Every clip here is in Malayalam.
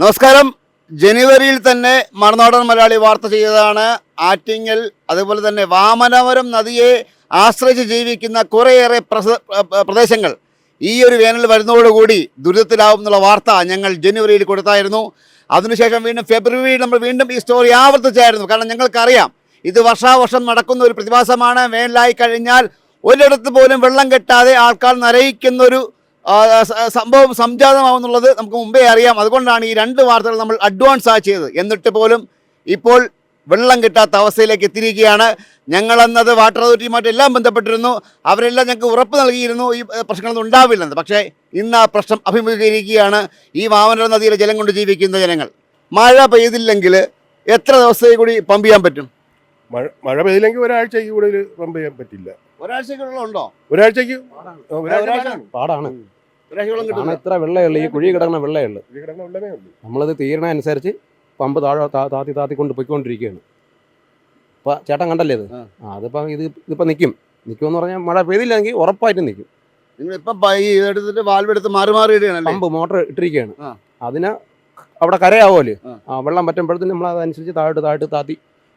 നമസ്കാരം. ജനുവരിയിൽ തന്നെ മറുനാടൻ മലയാളി വാർത്ത ചെയ്തതാണ്. ആറ്റിങ്ങൽ അതുപോലെ തന്നെ വാമനവരം നദിയെ ആശ്രയിച്ച് ജീവിക്കുന്ന കുറേയേറെ പ്രദേശങ്ങൾ ഈ ഒരു വേനൽ വരുന്നതോടുകൂടി ദുരിതത്തിലാവും എന്നുള്ള വാർത്ത ഞങ്ങൾ ജനുവരിയിൽ കൊടുത്തായിരുന്നു. അതിനുശേഷം വീണ്ടും ഫെബ്രുവരിയിൽ നമ്മൾ വീണ്ടും ഈ സ്റ്റോറി ആവർത്തിച്ചായിരുന്നു. കാരണം ഞങ്ങൾക്കറിയാം ഇത് വർഷാവർഷം നടക്കുന്ന ഒരു പ്രതിഭാസമാണ്. വേനലായി കഴിഞ്ഞാൽ ഒരിടത്ത് പോലും വെള്ളം കെട്ടാതെ ആൾക്കാർ നരയിക്കുന്ന ഒരു ആ, സ- സംഭവം സംജാതമാവുന്നുള്ളത് നമുക്ക് മുമ്പേ അറിയാം. അതുകൊണ്ടാണ് ഈ രണ്ട് വാർത്തകൾ നമ്മൾ അഡ്വാൻസ് ആ ചെയ്തത്. എന്നിട്ട് പോലും ഇപ്പോൾ വെള്ളം കിട്ടാത്ത അവസ്ഥയിലേക്ക് എത്തിയിരിക്കുകയാണ്. ഞങ്ങളെന്നത് വാട്ടർ അതോറിറ്റിയുമായിട്ട് എല്ലാം ബന്ധപ്പെട്ടിരുന്നു. അവരെല്ലാം ഞങ്ങൾക്ക് ഉറപ്പ് നൽകിയിരുന്നു. ഈ പ്രശ്നങ്ങളൊന്നും ഉണ്ടാവില്ലെന്ന്. പക്ഷേ ഇന്ന് ആ പ്രശ്നം അഭിമുഖീകരിക്കുകയാണ് ഈ വാമന നദിയിലെ ജലം കൊണ്ട് ജീവിക്കുന്ന ജനങ്ങൾ. മഴ പെയ്തില്ലെങ്കിൽ എത്ര ദിവസത്തേക്ക് കൂടി പമ്പ് ചെയ്യാൻ പറ്റും? മഴ മഴ പെയ്തില്ലെങ്കിൽ ഒരാഴ്ചയ്ക്ക് കൂടുതൽ പമ്പ് ചെയ്യാൻ പറ്റില്ല. ഒരാഴ്ചക്കുള്ള ഉണ്ടോ? ഒരാഴ്ചയ്ക്ക്? ആ, ഒരാഴ്ച ഒരാഴ്ച? പാടാണ്. കാരണം ഇത്ര വെള്ളമുള്ളൂ ഈ കുഴി കിടക്കുന്ന ഉള്ളൂ. നമ്മളത് തീരണ അനുസരിച്ച് പമ്പ് താഴെ താത്തി താത്തി കൊണ്ട് പൊയ്ക്കൊണ്ടിരിക്കുകയാണ്. ഇപ്പം ചേട്ടൻ കണ്ടല്ലേ ഇത്? ആ. അതിപ്പം ഇത് ഇതിപ്പം നിൽക്കും നിൽക്കുമെന്ന് പറഞ്ഞാൽ മഴ പെയ്തില്ലെങ്കിൽ ഉറപ്പായിട്ട് നിൽക്കും നിങ്ങൾ ഇപ്പം ഈ എടുത്തിട്ട് വാൽവ് എടുത്ത് മാറി മാറി ഇടുകയാണല്ലേ? പമ്പ് മോട്ടർ ഇട്ടിരിക്കുകയാണ്. അതിന് അവിടെ കരയാവുമല്ലോ ആ. ആ വെള്ളം പറ്റുമ്പോഴത്തേനും നമ്മൾ അതനുസരിച്ച് താഴോട്ട് താഴോട്ട് താത്തി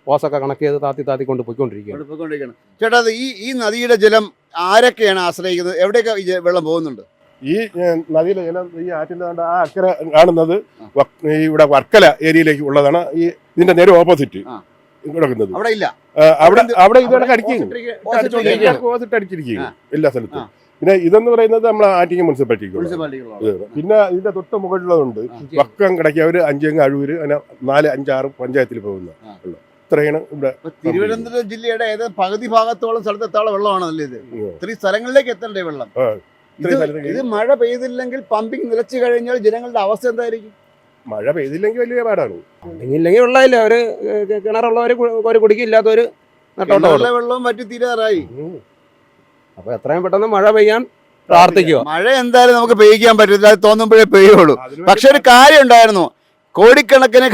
ഓസൊക്കെ കണക്ട് ചെയ്ത് താത്തി താത്തി കൊണ്ട് പൊയ്ക്കൊണ്ടിരിക്കുകയാണ്. ചേട്ടാ ഈ ഈ നദിയുടെ ജലം ആരൊക്കെയാണ് ആശ്രയിക്കുന്നത് എവിടെയൊക്കെ ഈ ജ- വെള്ളം പോകുന്നുണ്ട് ഈ നദിയിലെ ജലം ഈ ആറ്റിന്റെ ദാണ്ട് ആ അക്കരെ കാണുന്നത് വ- ഈ ഇവിടെ വർക്കല ഏരിയയിലേക്ക് ഉള്ളതാണ് ഈ ഇതിന്റെ നേരെ ഓപ്പോസിറ്റ് ആ. കിടക്കുന്നത് അവിടെ ഇല്ല അവിടെ? അവിടെ അടിക്കുകയും അടിച്ചുകൊണ്ടിരിക്കുകയാണ്. ഓസിട്ട് അടിച്ചിരിക്കുകയും എല്ലാ സ്ഥലത്തും പിന്നെ ഇതെന്ന് പറയുന്നത് നമ്മളെ ആറ്റിങ്ങ മുനിസിപ്പാലിറ്റിക്ക് മുനിസിപ്പാലിറ്റികളാണ്. പിന്നെ ഇതിന്റെ തൊട്ട് മുകളിലുള്ളതുണ്ട് ആ. അവർ കിടക്കിയവര് അഞ്ചങ്ങ് അഴൂര് അങ്ങനെ നാല് അഞ്ചാറ് പഞ്ചായത്തിൽ പോകുന്ന ആ. ഇത്രയാണ് ഇവിടെ തിരുവനന്തപുരം ജില്ലയുടെ ഏത് പകുതി ഭാഗത്തോളം സ്ഥലത്ത് എത്താനുള്ള വെള്ളമാണല്ലേ ഇത്. ഇത്രയും സ്ഥലങ്ങളിലേക്ക് എത്തണ്ടേ വെള്ളം? ഇത് മഴ പെയ്തില്ലെങ്കിൽ പമ്പിങ് നിലച്ചു കഴിഞ്ഞാൽ ജനങ്ങളുടെ അവസ്ഥ എന്തായിരിക്കും? മഴ പെയ്തില്ലെങ്കിൽ വലിയ പാടാണ്. ഇല്ലെങ്കിൽ വെള്ളമില്ല. അവർ കിണറുള്ളവര് ഒരു കിണറിലെ വെള്ളവും പറ്റി തീരാറായി. അപ്പൊ അപ്പോൾ എത്രയും പെട്ടെന്ന് മഴ പെയ്യാൻ പ്രാർത്ഥിക്കുക. മഴ എന്തായാലും നമുക്ക് പെയ്യിക്കാൻ പറ്റില്ല അത് തോന്നുമ്പോഴേ പെയ്യുള്ളൂ. പക്ഷെ ഒരു കാര്യം ഉണ്ടായിരുന്നു. കോടിക്കണക്കിന്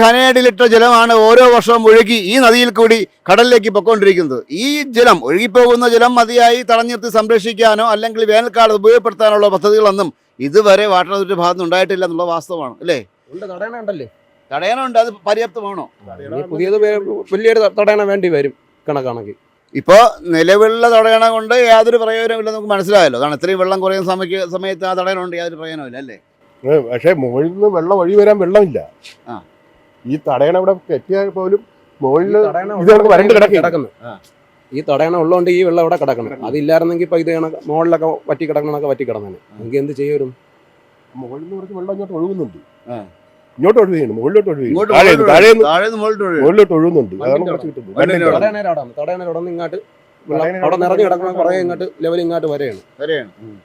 ലിറ്റർ ജലമാണ് ഓരോ വർഷവും ഒഴുകി ഈ നദിയിൽ കൂടി കടലിലേക്ക് പൊക്കോണ്ടിരിക്കുന്നത് ഈ ജലം ഒഴുകിപ്പോകുന്ന ജലം മതിയായി തടഞ്ഞിർത്തി സംരക്ഷിക്കാനോ അല്ലെങ്കിൽ വേനൽക്കാലം ഉപയോഗപ്പെടുത്താനുള്ള പദ്ധതികളൊന്നും ഇതുവരെ വാട്ടർ അതോറിറ്റി ഭാഗത്ത് ഉണ്ടായിട്ടില്ല എന്നുള്ള വാസ്തവമാണ് അല്ലേ? തടയാനുണ്ട് അത് പര്യാപ്തമാണോ? പുതിയത് വലിയൊരു തടയണ വേണ്ടി വരും കണക്കാണെങ്കിൽ. ഇപ്പോൾ നിലവിലുള്ള തടയണ കൊണ്ട് യാതൊരു പ്രയോജനമില്ല നമുക്ക് മനസ്സിലായല്ലോ. കാരണം ഇത്രയും വെള്ളം കുറയുന്ന സമയത്ത് ആ തടയണ യാതൊരു പ്രയോജനമില്ല അല്ലേ? പക്ഷേ മുകളിൽ നിന്ന് വെള്ളം വഴി വരാൻ വെള്ളമില്ല ആ. ഈ തടയണ ഇവിടെ കെട്ടിയാൽ പോലും മുകളിൽ ഈ തടയണ ഇത് കണക്ക് വരണ്ട് കിടക്കുകയും. കിടക്കുന്നു ആ. ഈ തടയണ ഉള്ളതുകൊണ്ട് ഈ വെള്ളം ഇവിടെ കിടക്കണം. അതില്ലായിരുന്നെങ്കിൽ ഇപ്പൊ ഇത് മുകളിലൊക്കെ വറ്റി കിടക്കണൊക്കെ വറ്റി കിടന്നേനെ എനിക്ക് എന്ത് ചെയ്യും മുകളിൽ നിന്ന് കുറച്ച് വെള്ളം ഇങ്ങോട്ട് ഒഴുകുന്നുണ്ട്. ഇങ്ങോട്ട് ഒഴുകുകയാണ് മുകളിലോട്ട് ഒഴുകുകയാണ് മുകളിലോട്ട് ഒഴുകുന്നുണ്ട് അതാണ് കുറച്ച് കിട്ടുന്നത് വണ്ടിന്റെ വണ്ടിന്റെ അവിടെ. അവിടെ. തടയണ അവിടെ തടയണ അവിടെ നിന്ന് ഇങ്ങോട്ട് അവിടെ നിറഞ്ഞു കിടക്കണം കുറേ ഇങ്ങോട്ട് ലെവൽ ഇങ്ങോട്ട് വരെയാണ്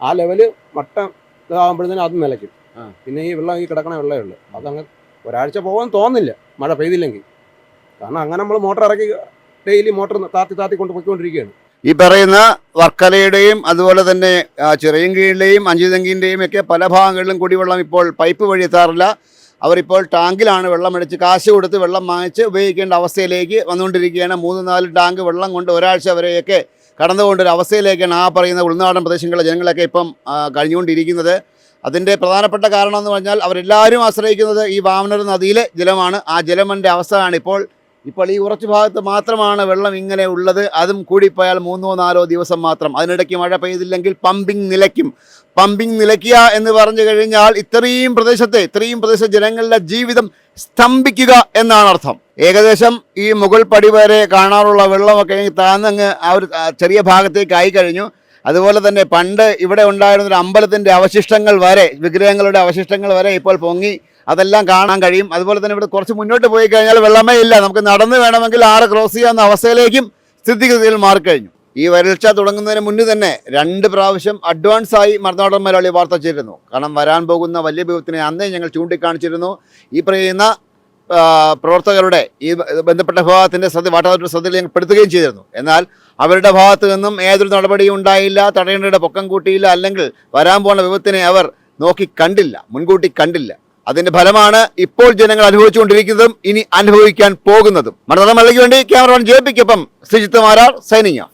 ആ ലെവൽ മട്ടം ഇതാകുമ്പോഴത്തേനും അത് നിലയ്ക്കും. പിന്നെ ഈ വെള്ളം ഈ കിടക്കണ വെള്ളമേ ഉള്ളൂ. അതങ്ങ് ഒരാഴ്ച പോകാൻ തോന്നില്ല മഴ പെയ്തില്ലെങ്കിൽ. കാരണം അങ്ങനെ നമ്മൾ മോട്ടർ ഇറക്കി ഡെയിലി മോട്ടർ താത്തി താത്തി കൊണ്ട് പോയിക്കൊണ്ടിരിക്കുകയാണ്. ഈ പറയുന്ന വർക്കലയുടെയും അതുപോലെ തന്നെ ചെറിയ ചിറയൻകീഴിലെയും അഞ്ചുതെങ്കിന്റെയും ഒക്കെ പല ഭാഗങ്ങളിലും കുടിവെള്ളം ഇപ്പോൾ പൈപ്പ് വഴി എത്താറില്ല. അവരിപ്പോൾ ടാങ്കിലാണ് വെള്ളം അടിച്ച് കാശ് കൊടുത്ത് വെള്ളം വാങ്ങിച്ച് ഉപയോഗിക്കേണ്ട അവസ്ഥയിലേക്ക് വന്നുകൊണ്ടിരിക്കുകയാണ്. മൂന്ന് നാല് ടാങ്ക് വെള്ളം കൊണ്ട് ഒരാഴ്ച വരെയൊക്കെ കടന്നുകൊണ്ടൊരു അവസ്ഥയിലേക്കാണ് ആ പറയുന്ന ഉൾനാടൻ പ്രദേശങ്ങളിലെ ജനങ്ങളൊക്കെ ഇപ്പം കഴിഞ്ഞുകൊണ്ടിരിക്കുന്നത്. അതിന്റെ പ്രധാനപ്പെട്ട കാരണം എന്ന് പറഞ്ഞാൽ അവരെല്ലാവരും ആശ്രയിക്കുന്നത് ഈ വാമനർ നദിയിലെ ജലമാണ്. ആ ജലമന്റെ അവസ്ഥയാണ് ഇപ്പോൾ. ഇപ്പോൾ ഈ ഉറച്ചു ഭാഗത്ത് മാത്രമാണ് വെള്ളം ഇങ്ങനെ ഉള്ളത്. അതും കൂടിപ്പോയാൽ മൂന്നോ നാലോ ദിവസം മാത്രം. അതിനിടയ്ക്ക് മഴ പെയ്തില്ലെങ്കിൽ പമ്പിംഗ് നിലയ്ക്കും. പമ്പിംഗ് നിലയ്ക്കുക എന്ന് പറഞ്ഞു കഴിഞ്ഞാൽ ഇത്രയും പ്രദേശത്തെ ഇത്രയും പ്രദേശ ജനങ്ങളുടെ ജീവിതം സ്തംഭിക്കുക എന്നാണ് അർത്ഥം. ഏകദേശം ഈ മുകൾ പടി വരെ കാണാറുള്ള വെള്ളമൊക്കെ താന്നങ്ങ് ആ ഒരു ചെറിയ ഭാഗത്തേക്ക് ആയി കഴിഞ്ഞു. അതുപോലെ തന്നെ പണ്ട് ഇവിടെ ഉണ്ടായിരുന്ന ഒരു അമ്പലത്തിന്റെ അവശിഷ്ടങ്ങൾ വരെ വിഗ്രഹങ്ങളുടെ അവശിഷ്ടങ്ങൾ വരെ ഇപ്പോൾ പൊങ്ങി അതെല്ലാം കാണാൻ കഴിയും. അതുപോലെ തന്നെ ഇവിടെ കുറച്ച് മുന്നോട്ട് പോയി കഴിഞ്ഞാൽ വെള്ളമേ ഇല്ല. നമുക്ക് നടന്ന് വേണമെങ്കിൽ ആറ് ക്രോസ് ചെയ്യാവുന്ന അവസ്ഥയിലേക്കും സ്ഥിതിഗതിയിൽ മാറിക്കഴിഞ്ഞു. ഈ വരൾച്ച തുടങ്ങുന്നതിന് മുന്നേ തന്നെ രണ്ട് പ്രാവശ്യം അഡ്വാൻസായി മറുനാടൻ മലയാളി വാർത്ത ചെയ്തിരുന്നു. കാരണം വരാൻ പോകുന്ന വലിയ വിപത്തിനെ അന്നേ ഞങ്ങൾ ചൂണ്ടിക്കാണിച്ചിരുന്നു. ഈ പറയുന്ന പ്രവർത്തകരുടെ ഈ ബന്ധപ്പെട്ട വിഭാഗത്തിന്റെ ശ്രദ്ധ വാട്ടാത്ത ശ്രദ്ധയിൽ ഞങ്ങൾ പെടുത്തുകയും ചെയ്തിരുന്നു. എന്നാൽ അവരുടെ ഭാഗത്തു നിന്നും ഏതൊരു നടപടിയും ഉണ്ടായില്ല തടയേണ്ടയുടെ പൊക്കം കൂട്ടിയില്ല അല്ലെങ്കിൽ വരാൻ പോകുന്ന വിപത്തിനെ അവർ നോക്കി കണ്ടില്ല മുൻകൂട്ടി കണ്ടില്ല. അതിന്റെ ഫലമാണ് ഇപ്പോൾ ജനങ്ങൾ അനുഭവിച്ചുകൊണ്ടിരിക്കുന്നതും ഇനി അനുഭവിക്കാൻ പോകുന്നതും. മറുനാടൻ മലയ്ക്ക് വേണ്ടി ക്യാമറമാൻ ജെ പിക്കൊപ്പം ശ്രീജിത്ത് മാരാർ സൈനിങ് ഓഫ്.